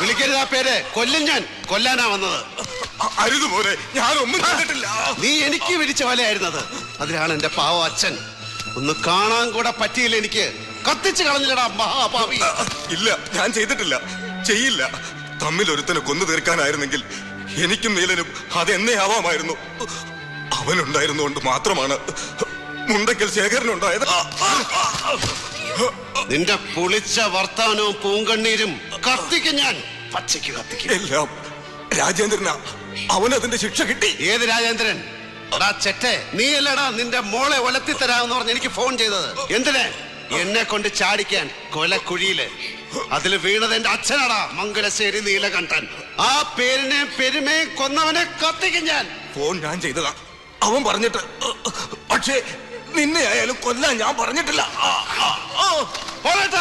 വിളിക്കരുത് ആ പേര്. കൊല്ലും ഞാൻ. കൊല്ലാനാ വന്നത്. അരുത് പോലെ ഞാനൊന്നും ചെയ്തിട്ടില്ല. നീ എനിക്ക് വിരിച്ച വലയായിരുന്നത്. അതിലാണ് എന്റെ പാവ അച്ഛൻ. ഒന്ന് കാണാൻ കൂടെ പറ്റിയില്ല എനിക്ക്. കത്തിച്ചു കളഞ്ഞില്ലടാ മഹാപാവി. ഇല്ല ഞാൻ ചെയ്തിട്ടില്ല. ചെയ്യില്ല. തമ്മിൽ ഒരുത്തനെ കൊന്നു തീർക്കാനായിരുന്നെങ്കിൽ എനിക്കും നീലനും അതെന്നെ ആവാമായിരുന്നു. അവനുണ്ടായിരുന്നുകൊണ്ട് മാത്രമാണ് മുണ്ടക്കൽ ശേഖരനുണ്ടായത്. നിന്റെ പുളിച്ച വർത്താനവും പൂങ്കണ്ണീരും കത്തിക്കും ഞാൻ. പച്ചയ്ക്ക് കത്തിക്കും. എല്ലാം രാജേന്ദ്രനാ. അവനതിന്റെ ശിക്ഷ കിട്ടി. ഏത് രാജേന്ദ്രൻ? എടാ നീ നീയല്ലടാ നിന്റെ മോളെ ഒലത്തി തരാമെന്ന് പറഞ്ഞ് എനിക്ക് ഫോൺ ചെയ്തത്. എന്തിനെ? എന്നെ കൊണ്ട് ചാടിക്കാൻ കൊലക്കുഴിയിൽ. അതിൽ വീണത് എന്റെ അച്ഛനാടാ മംഗലശ്ശേരി നീലകണ്ഠൻ. ആ പേരിനെ പെരുമയും കൊന്നവനെ കത്തിക്കും ഞാൻ. ഫോൺ ഞാൻ ചെയ്തതാ. അവൻ പറഞ്ഞിട്ട് പക്ഷേ നിന്നെ ആയാലും കൊല്ലാൻ ഞാൻ പറഞ്ഞിട്ടില്ല. ആ, ആ, ആ. പോരട്ടാ